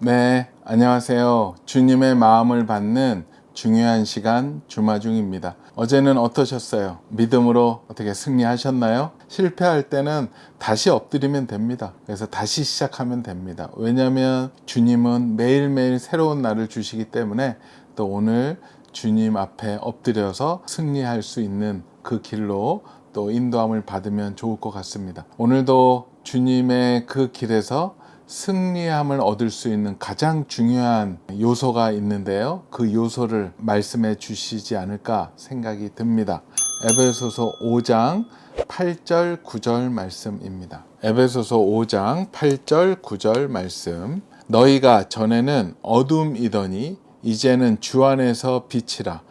네, 안녕하세요. 주님의 마음을 받는 중요한 시간 주마중입니다. 어제는 어떠셨어요? 믿음으로 어떻게 승리하셨나요? 실패할 때는 다시 엎드리면 됩니다. 그래서 다시 시작하면 됩니다. 왜냐하면 주님은 매일매일 새로운 날을 주시기 때문에 또 오늘 주님 앞에 엎드려서 승리할 수 있는 그 길로 또 인도함을 받으면 좋을 것 같습니다. 오늘도 주님의 그 길에서 승리함을 얻을 수 있는 가장 중요한 요소가 있는데요. 그 요소를 말씀해 주시지 않을까 생각이 듭니다. 에베소서 5장 8절 9절 말씀입니다. 에베소서 5장 8절 9절 말씀. 너희가 전에는 어둠이더니 이제는 주 안에서 빛이라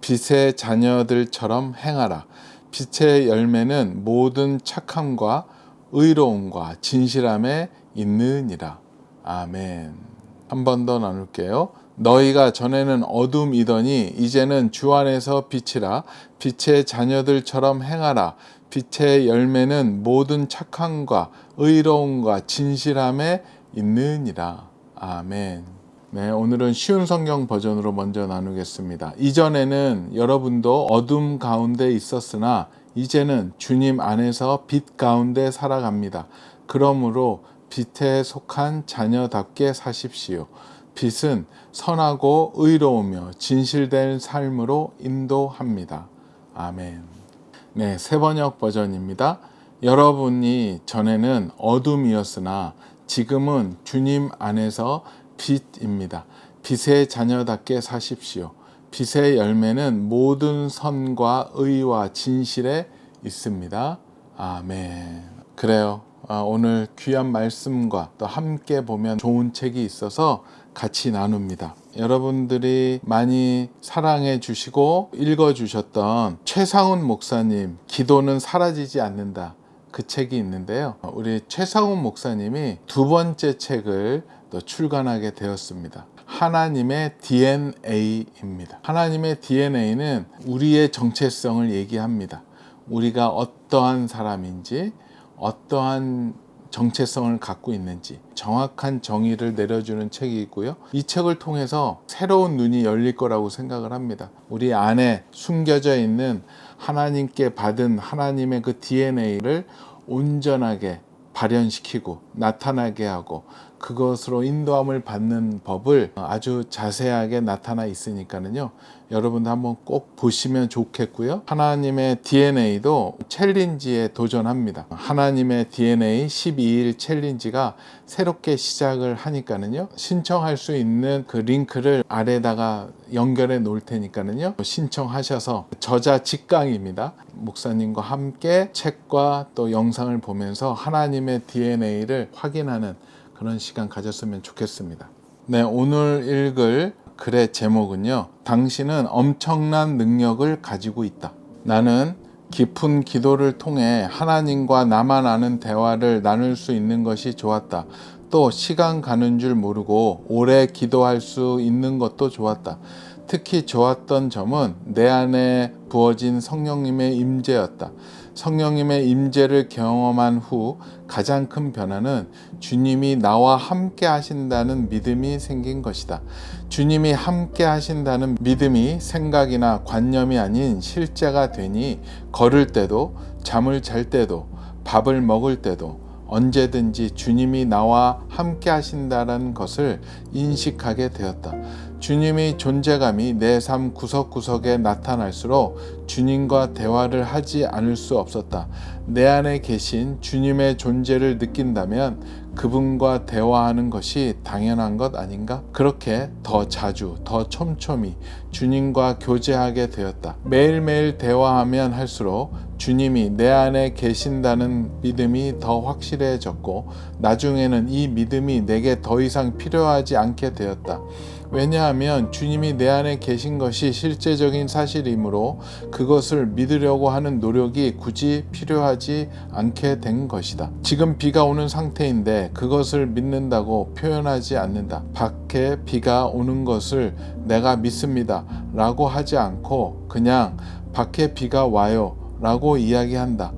빛의 자녀들처럼 행하라. 빛의 열매는 모든 착함과 의로움과 진실함에 있느니라. 아멘. 한 번 더 나눌게요. 너희가 전에는 어둠이더니 이제는 주 안에서 빛이라 빛의 자녀들처럼 행하라. 빛의 열매는 모든 착함과 의로움과 진실함에 있느니라. 아멘. 네, 오늘은 쉬운 성경 버전으로 먼저 나누겠습니다. 이전에는 여러분도 어둠 가운데 있었으나 이제는 주님 안에서 빛 가운데 살아갑니다. 그러므로 빛에 속한 자녀답게 사십시오. 빛은 선하고 의로우며 진실된 삶으로 인도합니다. 아멘. 네, 새 번역 버전입니다. 여러분이 전에는 어둠이었으나 지금은 주님 안에서 빛입니다. 빛의 자녀답게 사십시오. 빛의 열매는 모든 선과 의와 진실에 있습니다. 아멘. 그래요. 아, 오늘 귀한 말씀과 또 함께 보면 좋은 책이 있어서 같이 나눕니다. 여러분들이 많이 사랑해 주시고 읽어 주셨던 최상훈 목사님, 기도는 사라지지 않는다. 그 책이 있는데요. 우리 최상훈 목사님이 두 번째 책을 또 출간하게 되었습니다. 하나님의 DNA입니다. 하나님의 DNA는 우리의 정체성을 얘기합니다. 우리가 어떠한 사람인지, 어떠한 정체성을 갖고 있는지 정확한 정의를 내려주는 책이 있고요. 이 책을 통해서 새로운 눈이 열릴 거라고 생각을 합니다. 우리 안에 숨겨져 있는 하나님께 받은 하나님의 그 DNA를 온전하게 발현시키고 나타나게 하고 그것으로 인도함을 받는 법을 아주 자세하게 나타나 있으니까는요. 여러분도 한번 꼭 보시면 좋겠고요. 하나님의 DNA도 챌린지에 도전합니다. 하나님의 DNA 12일 챌린지가 새롭게 시작을 하니까는요. 신청할 수 있는 그 링크를 아래다가 연결해 놓을 테니까는요. 신청하셔서 저자 직강입니다. 목사님과 함께 책과 또 영상을 보면서 하나님의 DNA를 확인하는 그런 시간 가졌으면 좋겠습니다. 네, 오늘 읽을 글의 제목은요. 당신은 엄청난 능력을 가지고 있다. 나는 깊은 기도를 통해 하나님과 나만 아는 대화를 나눌 수 있는 것이 좋았다. 또 시간 가는 줄 모르고 오래 기도할 수 있는 것도 좋았다. 특히 좋았던 점은 내 안에 부어진 성령님의 임재였다. 성령님의 임재를 경험한 후 가장 큰 변화는 주님이 나와 함께 하신다는 믿음이 생긴 것이다. 주님이 함께 하신다는 믿음이 생각이나 관념이 아닌 실제가 되니 걸을 때도 잠을 잘 때도 밥을 먹을 때도 언제든지 주님이 나와 함께 하신다는 것을 인식하게 되었다. 주님의 존재감이 내 삶 구석구석에 나타날수록 주님과 대화를 하지 않을 수 없었다. 내 안에 계신 주님의 존재를 느낀다면 그분과 대화하는 것이 당연한 것 아닌가? 그렇게 더 자주, 더 촘촘히 주님과 교제하게 되었다. 매일매일 대화하면 할수록 주님이 내 안에 계신다는 믿음이 더 확실해졌고, 나중에는 이 믿음이 내게 더 이상 필요하지 않게 되었다. 왜냐하면 주님이 내 안에 계신 것이 실제적인 사실이므로 그것을 믿으려고 하는 노력이 굳이 필요하지 않게 된 것이다. 지금 비가 오는 상태인데 그것을 믿는다고 표현하지 않는다. 밖에 비가 오는 것을 내가 믿습니다. 라고 하지 않고 그냥 밖에 비가 와요. 라고 이야기한다.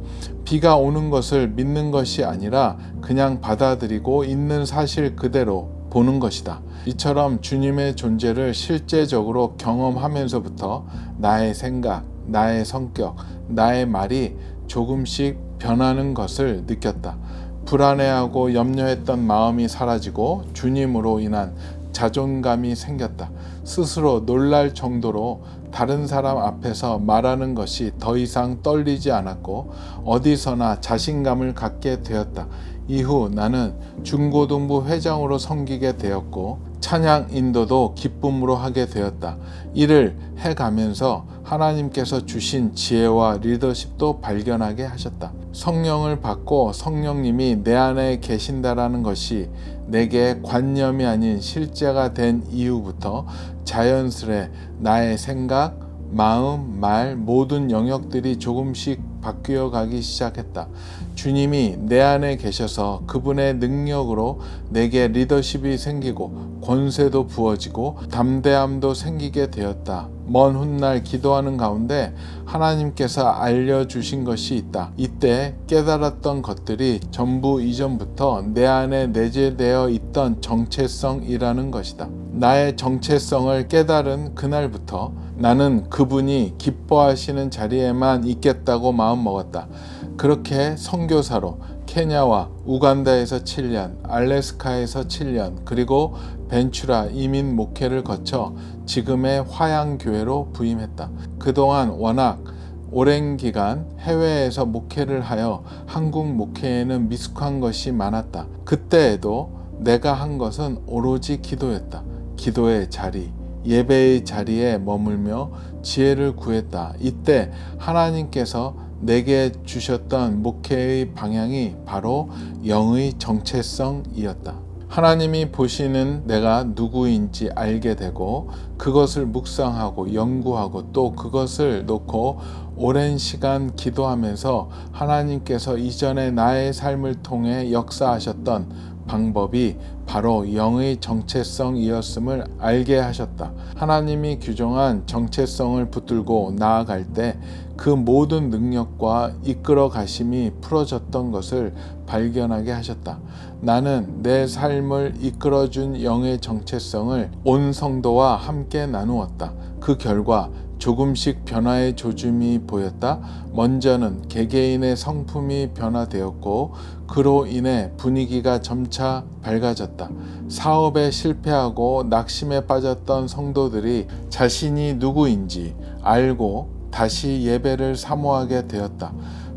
비가 오는 것을 믿는 것이 아니라 그냥 받아들이고 있는 사실 그대로 보는 것이다. 이처럼 주님의 존재를 실제적으로 경험하면서부터 나의 생각, 나의 성격, 나의 말이 조금씩 변하는 것을 느꼈다. 불안해하고 염려했던 마음이 사라지고 주님으로 인한 자존감이 생겼다. 스스로 놀랄 정도로 다른 사람 앞에서 말하는 것이 더 이상 떨리지 않았고 어디서나 자신감을 갖게 되었다. 이후 나는 중고등부 회장으로 섬기게 되었고 찬양 인도도 기쁨으로 하게 되었다. 이를 해가면서 하나님께서 주신 지혜와 리더십도 발견하게 하셨다. 성령을 받고 성령님이 내 안에 계신다라는 것이 내게 관념이 아닌 실제가 된 이후부터 자연스레 나의 생각, 마음, 말 모든 영역들이 조금씩 바뀌어 가기 시작했다. 주님이 내 안에 계셔서 그분의 능력으로 내게 리더십이 생기고 권세도 부어지고 담대함도 생기게 되었다. 먼 훗날 기도하는 가운데 하나님께서 알려주신 것이 있다. 이때 깨달았던 것들이 전부 이전부터 내 안에 내재되어 있던 정체성이라는 것이다. 나의 정체성을 깨달은 그날부터 나는 그분이 기뻐하시는 자리에만 있겠다고 마음 먹었다. 그렇게 선교사로 케냐와 우간다에서 7년, 알래스카에서 7년, 그리고 벤추라 이민 목회를 거쳐 지금의 화양교회로 부임했다. 그동안 워낙 오랜 기간 해외에서 목회를 하여 한국 목회에는 미숙한 것이 많았다. 그때에도 내가 한 것은 오로지 기도였다. 기도의 자리, 예배의 자리에 머물며 지혜를 구했다. 이때 하나님께서 내게 주셨던 목회의 방향이 바로 영의 정체성이었다. 하나님이 보시는 내가 누구인지 알게 되고 그것을 묵상하고 연구하고 또 그것을 놓고 오랜 시간 기도하면서 하나님께서 이전에 나의 삶을 통해 역사하셨던 방법이 바로 영의 정체성이었음을 알게 하셨다. 하나님이 규정한 정체성을 붙들고 나아갈 때 그 모든 능력과 이끌어 가심이 풀어졌던 것을 발견하게 하셨다. 나는 내 삶을 이끌어준 영의 정체성을 온 성도와 함께 나누었다. 그 결과 조금씩 변화의 조짐이 보였다. 먼저는 개개인의 성품이 변화되었고 그로 인해 분위기가 점차 밝아졌다. 사업에 실패하고 낙심에 빠졌던 성도들이 자신이 누구인지 알고 다시 예배를 사모하게 되었다.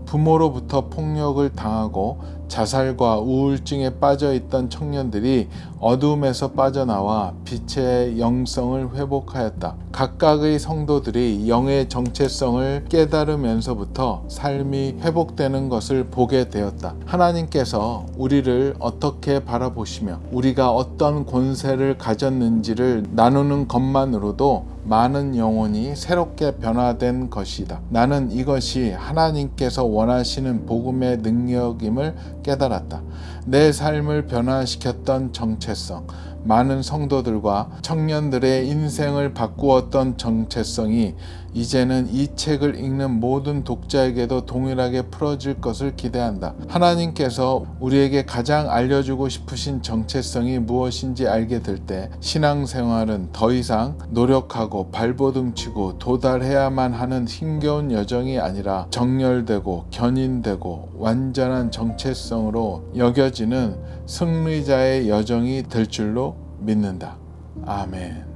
부모로부터 폭력을 당하고 자살과 우울증에 빠져 있던 청년들이 어둠에서 빠져나와 빛의 영성을 회복하였다. 각각의 성도들이 영의 정체성을 깨달으면서부터 삶이 회복되는 것을 보게 되었다. 하나님께서 우리를 어떻게 바라보시며 우리가 어떤 권세를 가졌는지를 나누는 것만으로도 많은 영혼이 새롭게 변화된 것이다. 나는 이것이 하나님께서 원하시는 복음의 능력임을 깨달았다. 내 삶을 변화시켰던 정체성, 많은 성도들과 청년들의 인생을 바꾸었던 정체성이 이제는 이 책을 읽는 모든 독자에게도 동일하게 풀어질 것을 기대한다. 하나님께서 우리에게 가장 알려주고 싶으신 정체성이 무엇인지 알게 될 때 신앙생활은 더 이상 노력하고 발버둥치고 도달해야만 하는 힘겨운 여정이 아니라 정렬되고 견인되고 완전한 정체성으로 여겨지는 승리자의 여정이 될 줄로 믿는다. 아멘.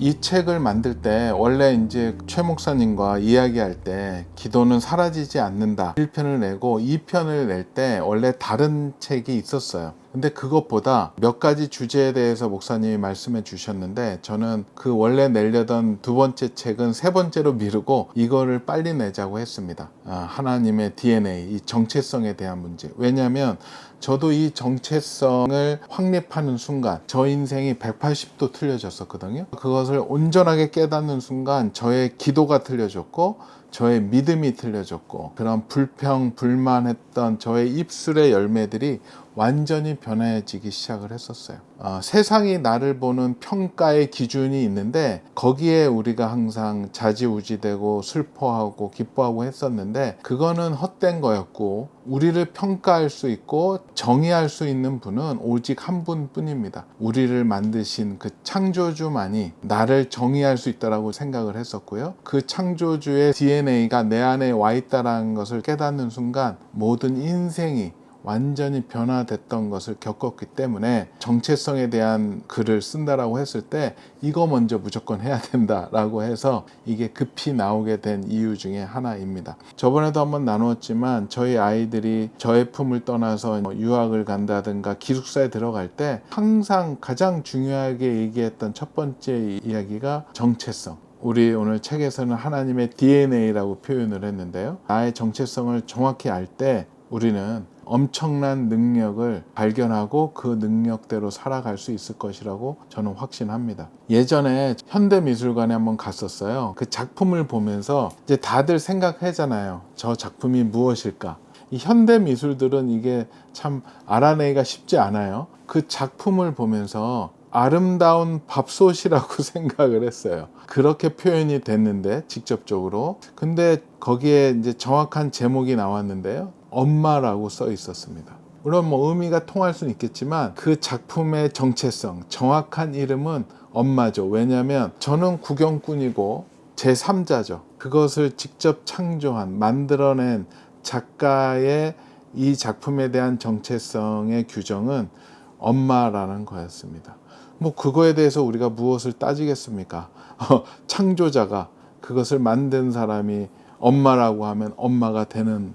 이 책을 만들 때 원래 이제 최 목사님과 이야기할 때 기도는 사라지지 않는다 1편을 내고 2편을 낼 때 원래 다른 책이 있었어요. 근데 그것보다 몇 가지 주제에 대해서 목사님이 말씀해 주셨는데 저는 그 원래 내려던 두 번째 책은 세 번째로 미루고 이거를 빨리 내자고 했습니다. 아, 하나님의 DNA, 이 정체성에 대한 문제. 왜냐하면 저도 이 정체성을 확립하는 순간 저 인생이 180도 틀려졌었거든요. 그것을 온전하게 깨닫는 순간 저의 기도가 틀려졌고 저의 믿음이 틀려졌고 그런 불평 불만했던 저의 입술의 열매들이 완전히 변해지기 시작을 했었어요. 어, 세상이 나를 보는 평가의 기준이 있는데 거기에 우리가 항상 자지우지되고 슬퍼하고 기뻐하고 했었는데 그거는 헛된 거였고 우리를 평가할 수 있고 정의할 수 있는 분은 오직 한 분뿐입니다. 우리를 만드신 그 창조주만이 나를 정의할 수 있다라고 생각을 했었고요. 그 창조주의 DNA가 내 안에 와 있다라는 것을 깨닫는 순간 모든 인생이 완전히 변화됐던 것을 겪었기 때문에 정체성에 대한 글을 쓴다라고 했을 때 이거 먼저 무조건 해야 된다라고 해서 이게 급히 나오게 된 이유 중에 하나입니다. 저번에도 한번 나누었지만 저희 아이들이 저의 품을 떠나서 뭐 유학을 간다든가 기숙사에 들어갈 때 항상 가장 중요하게 얘기했던 첫 번째 이야기가 정체성. 우리 오늘 책에서는 하나님의 DNA라고 표현을 했는데요. 나의 정체성을 정확히 알 때 우리는 엄청난 능력을 발견하고 그 능력대로 살아갈 수 있을 것이라고 저는 확신합니다. 예전에 현대미술관에 한번 갔었어요. 그 작품을 보면서 이제 다들 생각하잖아요. 저 작품이 무엇일까? 이 현대 미술들은 이게 참 알아내기가 쉽지 않아요. 그 작품을 보면서 아름다운 밥솥이라고 생각을 했어요. 그렇게 표현이 됐는데 직접적으로. 근데 거기에 이제 정확한 제목이 나왔는데요. 엄마라고 써 있었습니다. 물론 뭐 의미가 통할 수는 있겠지만 그 작품의 정체성, 정확한 이름은 엄마죠. 왜냐하면 저는 구경꾼이고 제 3자죠. 그것을 직접 창조한, 만들어낸 작가의 이 작품에 대한 정체성의 규정은 엄마라는 거였습니다. 뭐 그거에 대해서 우리가 무엇을 따지겠습니까? 어, 창조자가 그것을 만든 사람이 엄마라고 하면 엄마가 되는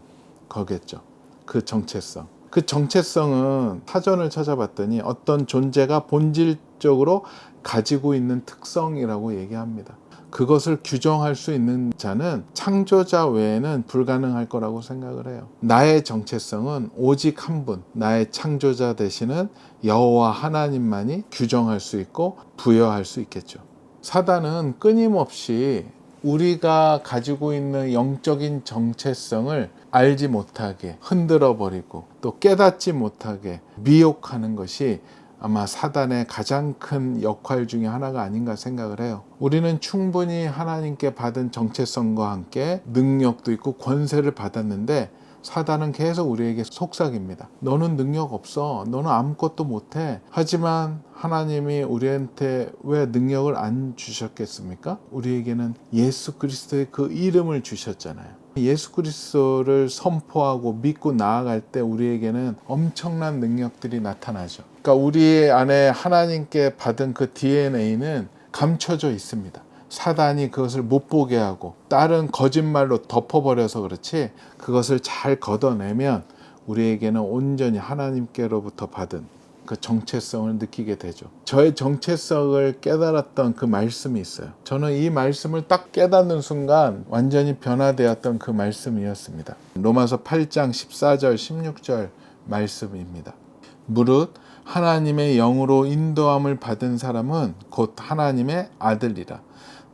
거겠죠. 그 정체성. 그 정체성은 사전을 찾아봤더니 어떤 존재가 본질적으로 가지고 있는 특성이라고 얘기합니다. 그것을 규정할 수 있는 자는 창조자 외에는 불가능할 거라고 생각을 해요. 나의 정체성은 오직 한 분, 나의 창조자 되시는 여호와 하나님만이 규정할 수 있고 부여할 수 있겠죠. 사단은 끊임없이 우리가 가지고 있는 영적인 정체성을 알지 못하게 흔들어 버리고 또 깨닫지 못하게 미혹하는 것이 아마 사단의 가장 큰 역할 중에 하나가 아닌가 생각을 해요. 우리는 충분히 하나님께 받은 정체성과 함께 능력도 있고 권세를 받았는데 사단은 계속 우리에게 속삭입니다. 너는 능력 없어. 너는 아무것도 못해. 하지만 하나님이 우리한테 왜 능력을 안 주셨겠습니까? 우리에게는 예수 그리스도의 그 이름을 주셨잖아요. 예수 그리스도를 선포하고 믿고 나아갈 때 우리에게는 엄청난 능력들이 나타나죠. 그러니까 우리 안에 하나님께 받은 그 DNA는 감춰져 있습니다. 사단이 그것을 못 보게 하고 다른 거짓말로 덮어버려서 그렇지 그것을 잘 걷어내면 우리에게는 온전히 하나님께로부터 받은 그 정체성을 느끼게 되죠. 저의 정체성을 깨달았던 그 말씀이 있어요. 저는 이 말씀을 딱 깨닫는 순간 완전히 변화되었던 그 말씀이었습니다. 로마서 8장 14절 16절 말씀입니다. 무릇 하나님의 영으로 인도함을 받은 사람은 곧 하나님의 아들이라.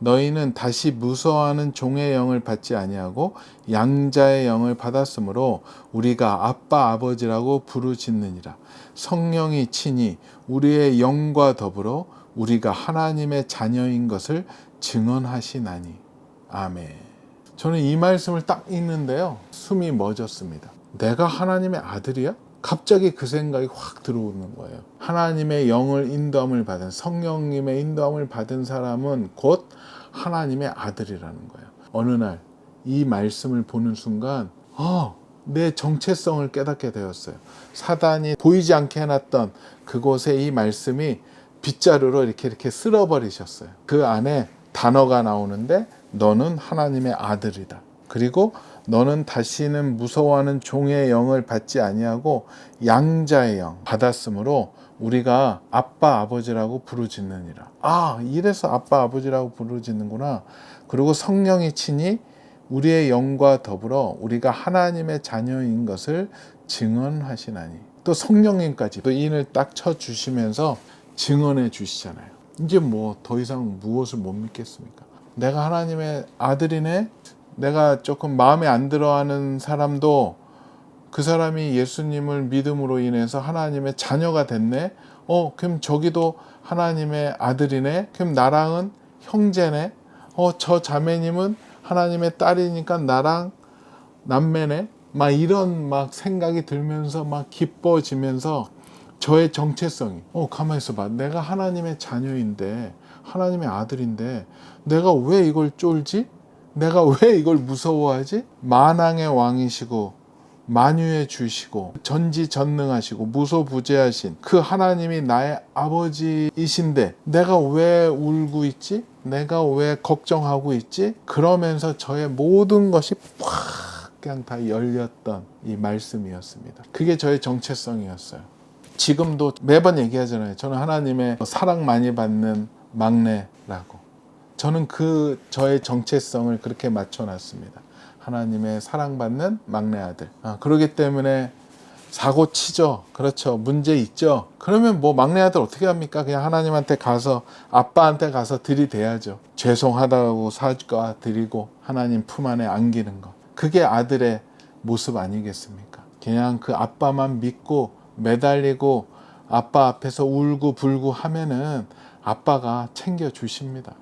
너희는 다시 무서워하는 종의 영을 받지 아니하고 양자의 영을 받았으므로 우리가 아빠 아버지라고 부르짖느니라. 성령이 친히 우리의 영과 더불어 우리가 하나님의 자녀인 것을 증언하시나니. 아멘. 저는 이 말씀을 딱 읽는데요. 숨이 멎었습니다. 내가 하나님의 아들이야? 갑자기 그 생각이 확 들어오는 거예요. 하나님의 영을 인도함을 받은 성령님의 인도함을 받은 사람은 곧 하나님의 아들이라는 거예요. 어느 날 이 말씀을 보는 순간 어, 내 정체성을 깨닫게 되었어요. 사단이 보이지 않게 해놨던 그곳에 이 말씀이 빗자루로 이렇게 이렇게 쓸어버리셨어요. 그 안에 단어가 나오는데 너는 하나님의 아들이다. 그리고 너는 다시는 무서워하는 종의 영을 받지 아니하고 양자의 영 받았으므로 우리가 아빠 아버지라고 부르짖느니라. 아, 이래서 아빠 아버지라고 부르짖는구나. 그리고 성령이 친히 우리의 영과 더불어 우리가 하나님의 자녀인 것을 증언하시나니. 또 성령님까지 또 인을 딱 쳐 주시면서 증언해 주시잖아요. 이제 뭐 더 이상 무엇을 못 믿겠습니까? 내가 하나님의 아들이네. 내가 조금 마음에 안 들어하는 사람도 그 사람이 예수님을 믿음으로 인해서 하나님의 자녀가 됐네. 어, 그럼 저기도 하나님의 아들이네. 그럼 나랑은 형제네. 어, 저 자매님은 하나님의 딸이니까 나랑 남매네. 막 이런 막 생각이 들면서 막 기뻐지면서 저의 정체성이 어 가만히 있어봐 내가 하나님의 자녀인데 하나님의 아들인데 내가 왜 이걸 쫄지 내가 왜 이걸 무서워하지? 만왕의 왕이시고 만유의 주시고 전지전능하시고 무소부재하신 그 하나님이 나의 아버지이신데 내가 왜 울고 있지? 내가 왜 걱정하고 있지? 그러면서 저의 모든 것이 팍 그냥 다 열렸던 이 말씀이었습니다. 그게 저의 정체성이었어요. 지금도 매번 얘기하잖아요. 저는 하나님의 사랑 많이 받는 막내라고. 저는 그 저의 정체성을 그렇게 맞춰놨습니다. 하나님의 사랑받는 막내 아들. 아, 그러기 때문에 사고 치죠. 그렇죠. 문제 있죠. 그러면 뭐 막내 아들 어떻게 합니까? 그냥 하나님한테 가서 아빠한테 가서 들이대야죠. 죄송하다고 사과 드리고 하나님 품 안에 안기는 것. 그게 아들의 모습 아니겠습니까? 그냥 그 아빠만 믿고 매달리고 아빠 앞에서 울고 불고 하면은 아빠가 챙겨 주십니다.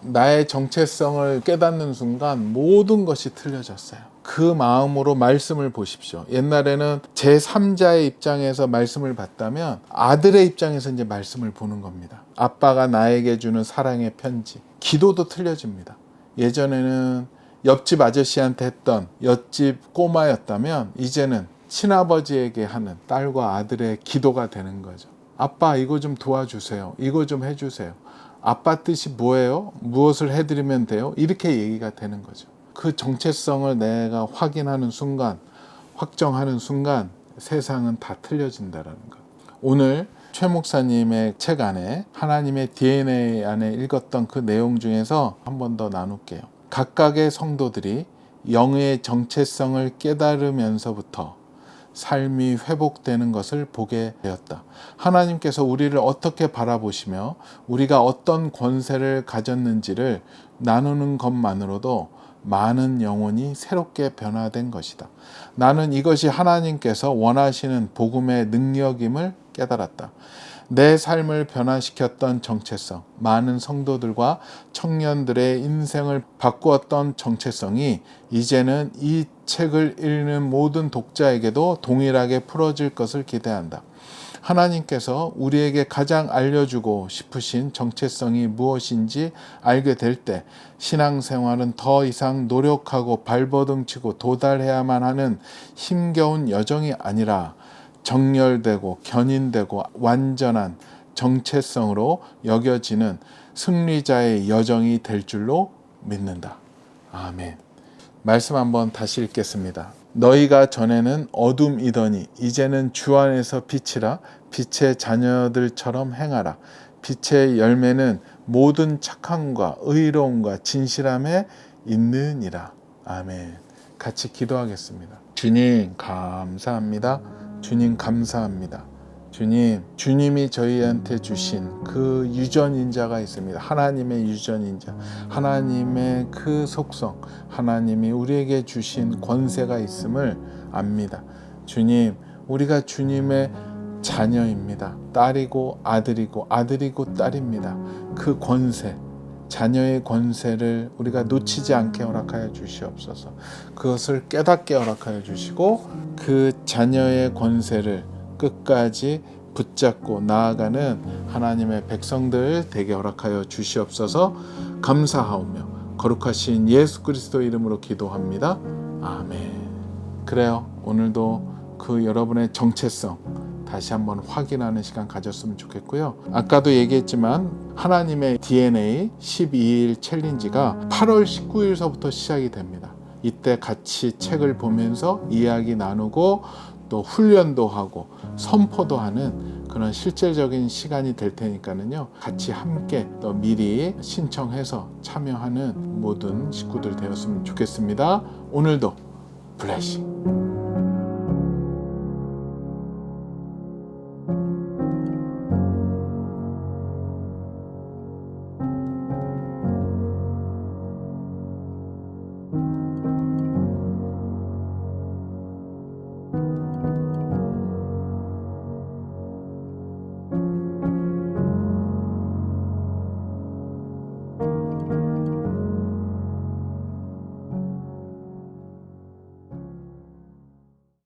나의 정체성을 깨닫는 순간 모든 것이 틀려졌어요. 그 마음으로 말씀을 보십시오. 옛날에는 제3자의 입장에서 말씀을 봤다면 아들의 입장에서 이제 말씀을 보는 겁니다. 아빠가 나에게 주는 사랑의 편지. 기도도 틀려집니다. 예전에는 옆집 아저씨한테 했던 옆집 꼬마였다면 이제는 친아버지에게 하는 딸과 아들의 기도가 되는 거죠. 아빠 이거 좀 도와주세요. 이거 좀 해주세요. 아빠 뜻이 뭐예요? 무엇을 해드리면 돼요? 이렇게 얘기가 되는 거죠. 그 정체성을 내가 확인하는 순간, 확정하는 순간 세상은 다 틀려진다라는 것. 오늘 최 목사님의 책 안에 하나님의 DNA 안에 읽었던 그 내용 중에서 한 번 더 나눌게요. 각각의 성도들이 영의 정체성을 깨달으면서부터 삶이 회복되는 것을 보게 되었다. 하나님께서 우리를 어떻게 바라보시며 우리가 어떤 권세를 가졌는지를 나누는 것만으로도 많은 영혼이 새롭게 변화된 것이다. 나는 이것이 하나님께서 원하시는 복음의 능력임을 깨달았다. 내 삶을 변화시켰던 정체성, 많은 성도들과 청년들의 인생을 바꾸었던 정체성이 이제는 이 책을 읽는 모든 독자에게도 동일하게 풀어질 것을 기대한다. 하나님께서 우리에게 가장 알려주고 싶으신 정체성이 무엇인지 알게 될 때 신앙생활은 더 이상 노력하고 발버둥치고 도달해야만 하는 힘겨운 여정이 아니라 정렬되고 견인되고 완전한 정체성으로 여겨지는 승리자의 여정이 될 줄로 믿는다. 아멘. 말씀 한번 다시 읽겠습니다. 너희가 전에는 어둠이더니 이제는 주 안에서 빛이라 빛의 자녀들처럼 행하라. 빛의 열매는 모든 착함과 의로움과 진실함에 있느니라. 아멘. 같이 기도하겠습니다. 주님 감사합니다. 주님 감사합니다. 주님, 주님이 저희한테 주신 그 유전인자가 있습니다. 하나님의 유전인자, 하나님의 그 속성, 하나님이 우리에게 주신 권세가 있음을 압니다. 주님, 우리가 주님의 자녀입니다. 딸이고 아들이고 아들이고 딸입니다. 그 권세, 자녀의 권세를 우리가 놓치지 않게 허락하여 주시옵소서. 그것을 깨닫게 허락하여 주시고 그 자녀의 권세를 끝까지 붙잡고 나아가는 하나님의 백성들 되게 허락하여 주시옵소서. 감사하오며 거룩하신 예수 그리스도 이름으로 기도합니다. 아멘. 그래요. 오늘도 그 여러분의 정체성 다시 한번 확인하는 시간 가졌으면 좋겠고요. 아까도 얘기했지만 하나님의 DNA 12일 챌린지가 8월 19일서부터 시작이 됩니다. 이때 같이 책을 보면서 이야기 나누고 또 훈련도 하고 선포도 하는 그런 실질적인 시간이 될 테니까는요. 같이 함께 또 미리 신청해서 참여하는 모든 식구들 되었으면 좋겠습니다. 오늘도 블레싱.